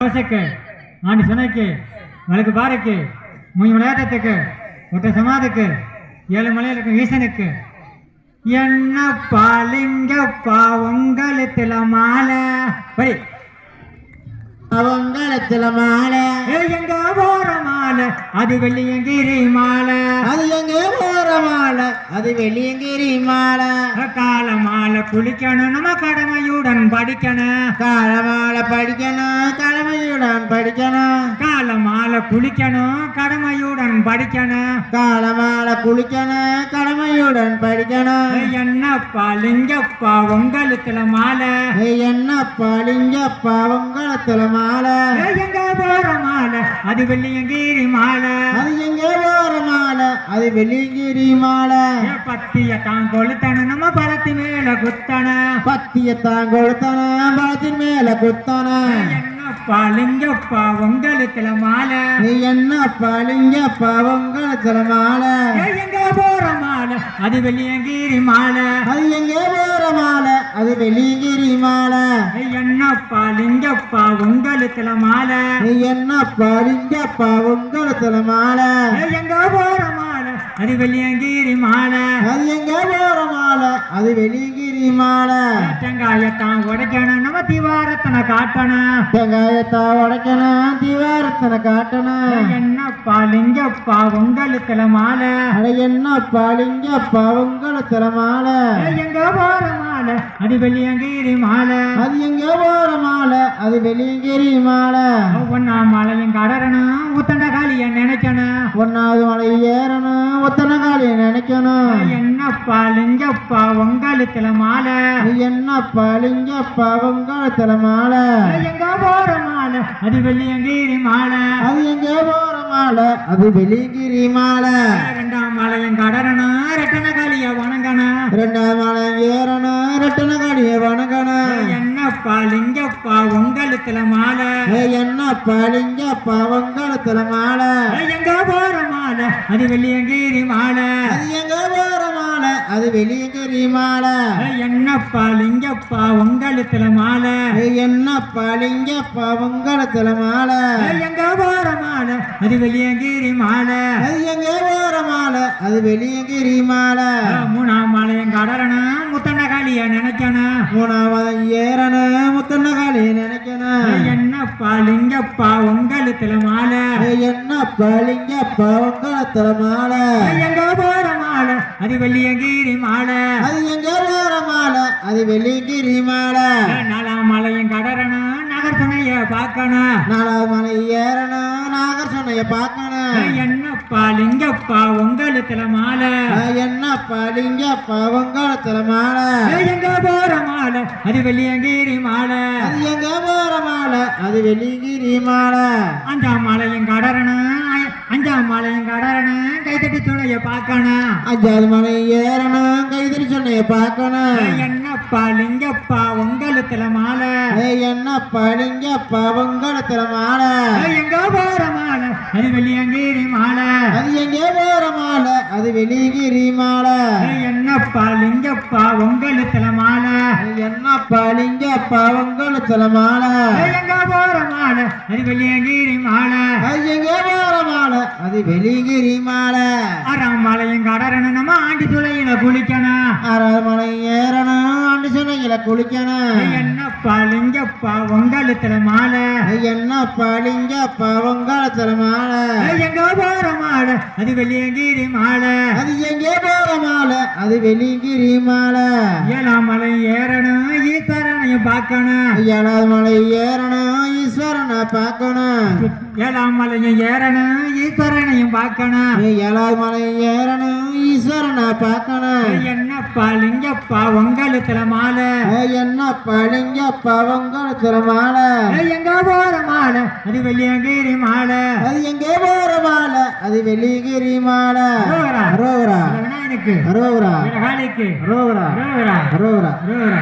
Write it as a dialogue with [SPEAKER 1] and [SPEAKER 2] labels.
[SPEAKER 1] தோசைக்கு ஆண்டி சுனைக்கு வழக்கு பாறைக்கு மூணு விளையாட்டத்துக்கு ஒற்றை சமாதிக்கு ஏழு மலையில் இருக்கும் ஈசனுக்கு. என்னப்பா லிங்கப்பா உங்களுத்துல மாலை? படி
[SPEAKER 2] அவங்களத்துல மாலை.
[SPEAKER 1] எங்க போற மாலை அது வெள்ளியங்கிரி மாலை.
[SPEAKER 2] அது எங்க போற மாலை அது வெளியங்கிரி மாலை.
[SPEAKER 1] கால மாலை குளிக்கணும் நம்ம கடமையுடன் படிக்கணும்.
[SPEAKER 2] கால மாலை படிக்கணும் கடமையுடன் படிக்கணும்.
[SPEAKER 1] கால மாலை குளிக்கணும் கடமையுடன் படிக்கணும்.
[SPEAKER 2] கால மாலை குளிக்கணும் கடமையுடன் படிக்கணும்.
[SPEAKER 1] என்னப்பா லிங்கப்பா உங்களுத்துல மாலை.
[SPEAKER 2] என்னப்பா லிங்கப்பா அவங்களத்துல மாலை.
[SPEAKER 1] எங்க போற மாலை? அது வெள்ளியங்கிரி மாலை.
[SPEAKER 2] அது எங்க போற மாலை? அது வெளியங்கிரி மாலை.
[SPEAKER 1] கொளுத்தணும் நம்ம பழத்து மேல குத்தணும்
[SPEAKER 2] பத்தியத்தான் கொளுத்தன பலத்தின் மேல குத்தன.
[SPEAKER 1] ஏய், என்னப்பா லிங்கப்பா உங்களுத்துல மாலை?
[SPEAKER 2] நீ என்னப்பா லிங்கப்பா அவங்களத்துல மாலை?
[SPEAKER 1] எங்க போற மாலை? அது வெள்ளியங்கிரி மாலை.
[SPEAKER 2] அது எங்க போற மாலை? அது வெளியங்கிரி மாலை.
[SPEAKER 1] என்னப்பா லிங்கப்பா உங்களுத்துல மாலை?
[SPEAKER 2] நீ என்னப்பா லிங்கப்பா உங்களத்துல மாலை?
[SPEAKER 1] எங்க போற அது வெள்ளியங்கிரி மாலை
[SPEAKER 2] அது எங்க போற மாலை அது வெளியங்கிரி மாலை
[SPEAKER 1] தேங்காயத்தான் உடைக்கணும் நம்ம திவாரத்தனை காட்டணும்.
[SPEAKER 2] வெங்காயத்தா உடைக்கணும் தீவாரத்தனை காட்டணும்.
[SPEAKER 1] என்னப்பா லிங்கப்பா உங்களுத்துல மாலை.
[SPEAKER 2] அட என்னப்பா லிங்கப்பா உங்களத்துல மாலை.
[SPEAKER 1] எங்க போற மாலை அது வெள்ளியங்கிரி மாலை.
[SPEAKER 2] அது எங்க போற மாலை அது வெளியங்கிரி மாலை.
[SPEAKER 1] ஒவ்வொன்னா மலையும் கடறணும் உத்தண்ட காளிய நினைக்கணும்.
[SPEAKER 2] ஒன்னாவது மலை ஏறணும் காலிய நினைக்கணும்.
[SPEAKER 1] என்னப்பா லிங்கப்பா உங்களுத்துல மாலை.
[SPEAKER 2] என்னப்பா லிங்கப்பா உங்களத்துல மாலை.
[SPEAKER 1] எங்க போற மாலை அது வெள்ளியங்கிரி மாலை.
[SPEAKER 2] அது எங்க போற மாலை அது வெளியங்கிரி மாலை.
[SPEAKER 1] ரெண்டாம் மலையும் கடறணும் ரெட்டன காளிய வணங்கணும்.
[SPEAKER 2] ரெண்டாவது மலை ஏறணும் ரெட்டனை காலிய வணங்கணும்.
[SPEAKER 1] என்னப்பா லிங்கப்பா உங்களுத்துல மாலை.
[SPEAKER 2] என்னப்பா லிங்கப்பா உங்களத்துல மாலை.
[SPEAKER 1] எங்க போற அது வெள்ளியங்கிரி மாலை.
[SPEAKER 2] அது எங்க போற மாலை? அது வெளியங்கிரி மாலை.
[SPEAKER 1] என்னப்பா லிங்கப்பா உங்களுத்துல மாலை?
[SPEAKER 2] என்னப்பா லிங்கப்பா உங்களத்துல மாலை?
[SPEAKER 1] எங்க போற மாலை? அது வெள்ளியங்கிரி மாலை.
[SPEAKER 2] அது எங்க போற மாலை? அது வெளியங்கிரி மாலை.
[SPEAKER 1] மூணாம் மலையும் கடறணும் முத்தண்ட காளிய நினைக்கணும்
[SPEAKER 2] மூணாவது
[SPEAKER 1] என்னப்பா லிங்கப்பா உங்களத்துல மாலை எங்க போற மாலை அது வெள்ளியங்கிரி மாலை.
[SPEAKER 2] அது எங்க போற மாலை அது வெளியங்கிரி மாலை.
[SPEAKER 1] நாலாம் மலையும் கடறணும் நகர் துணைய பார்க்கணும்
[SPEAKER 2] நாலாவது மலை ஏறணும் நாகர் சொன்னைய பார்க்கணும்
[SPEAKER 1] என்னப்பா லிங்கப்பா உங்களுத்துல மாலை
[SPEAKER 2] என்னப்பா லிங்கப்பா உங்களத்துல மாலை
[SPEAKER 1] எங்க போற மாலை அது வெள்ளியங்கிரி மாலை.
[SPEAKER 2] அது எங்க போற மாலை அது வெளியங்கிரி மாலை
[SPEAKER 1] அஞ்சாம் மலையும் கடறணும் அஞ்சாம் மலையும் கடறணும் கைத்தட்டி பார்க்கணும்
[SPEAKER 2] அஞ்சாவது மலை ஏறணும் சொன்னைய பார்க்கணும்
[SPEAKER 1] என்னப்பா லிங்கப்பா உங்களுத்துல மாலை?
[SPEAKER 2] என்னப்பா லிங்கப்பா உங்களத்துல மாலை?
[SPEAKER 1] எங்க போற மாலை? அது வெள்ளியங்கிரி மாலை.
[SPEAKER 2] அது எங்க போற மாலை? அது வெளியங்கிரி மாலை.
[SPEAKER 1] என்னப்பா லிங்கப்பா உங்களுத்துல மாலை?
[SPEAKER 2] என்னப்பா லிங்கப்பா உங்களத்துல மாலை
[SPEAKER 1] எங்க போற மாலை அது வெள்ளியங்கிரி மாலை
[SPEAKER 2] எங்க போற மாலை அது வெளியங்கிரி மாலை
[SPEAKER 1] ஆறாம் மலையும் கடறணும் ஆண்டி துளையில குளிக்கணும்
[SPEAKER 2] ஆறாவது மலை ஏறணும் ஆண்டு சொன்னீங்கள குளிக்கணும்
[SPEAKER 1] என்னப்பா லிங்கப்பா உங்களுத்துல மாலை.
[SPEAKER 2] என்னப்பா லிங்கப்பா உங்களத்துல மாலை.
[SPEAKER 1] எங்க போற மாலை அது வெள்ளியங்கிரி மாலை
[SPEAKER 2] அது எங்க போற மாலை அது வெளியங்கிரி மாலை
[SPEAKER 1] ஏழாம் மலை ஏறணும் ஈஸ்வரனையும் பார்க்கணும்.
[SPEAKER 2] ஏழாவது மலை ஏறணும் ஈஸ்வரனை பார்க்கணும்.
[SPEAKER 1] ஏழாம் மலையும் ஏறணும் ஈஸ்வரனையும் பார்க்கணும்.
[SPEAKER 2] ஏழாவது மலை ஏறணும் ஈஸ்வரனை பார்க்கணும்.
[SPEAKER 1] என்னப்பா லிங்கப்பா உங்களுத்துல மாலை.
[SPEAKER 2] என்னப்பா லிங்கப்பா உங்களத்துல மாலை.
[SPEAKER 1] எங்க போற மாலை? அது வெள்ளியங்கிரி மாலை.
[SPEAKER 2] அது எங்க போற மாலை? அது வெளியங்கிரி மாலை.
[SPEAKER 1] விநாயகனுக்கு
[SPEAKER 2] ரோவரா
[SPEAKER 1] விநாயகனுக்கு
[SPEAKER 2] ரோவரா
[SPEAKER 1] ரோவரா
[SPEAKER 2] ரோவரா
[SPEAKER 1] ரோவரா